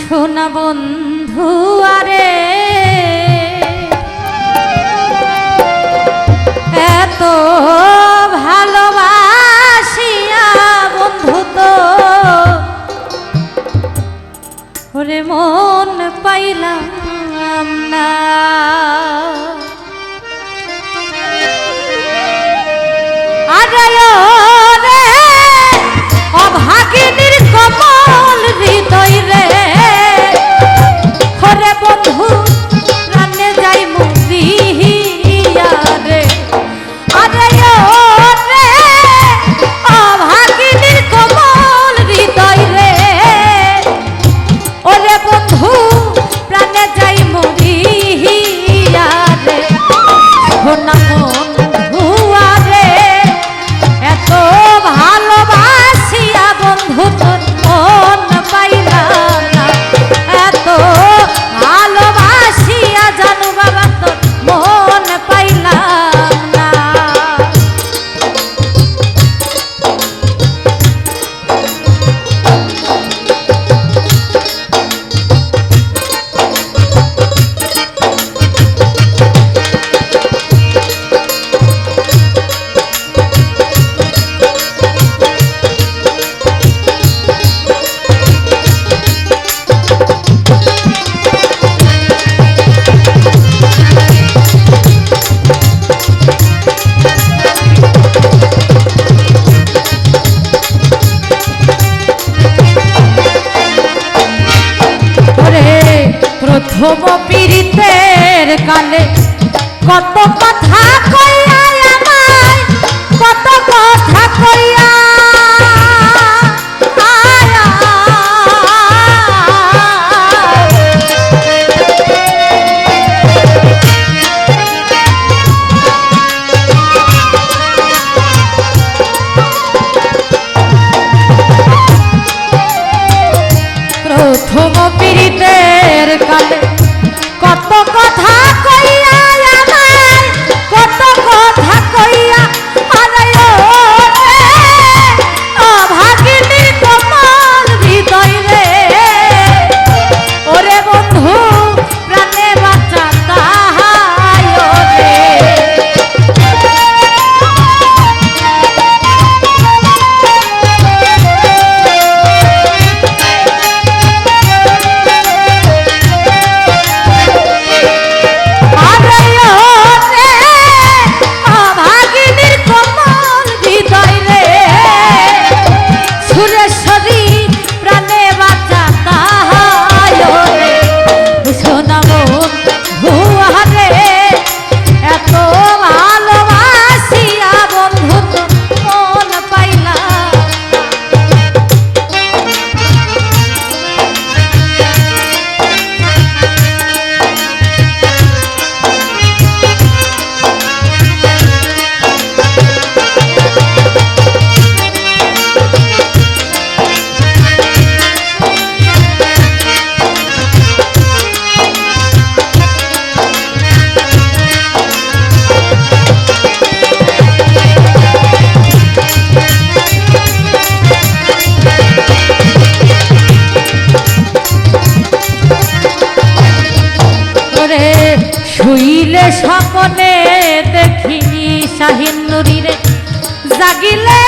শোনা বন্ধু আরে। এত ভালোবাসিয়া বন্ধু তো। ওরে মন পাইলাম না। আরে কত কথা কইয়া আমায় কত কথা প্রথম পিড়িতে রে শুইলে সকলে দেখি শাহিন নুরি রে জাগিলে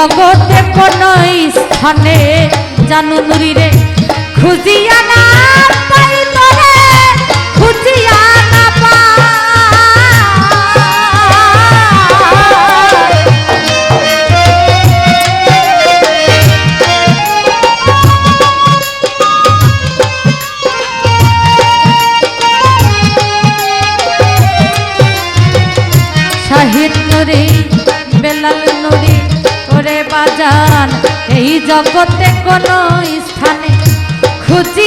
জগতে কোন স্থানে জানু নুরি রে খুঁজিয়া না পাই। বেলাল জগতে কোনো স্থানে খুঁজিয়া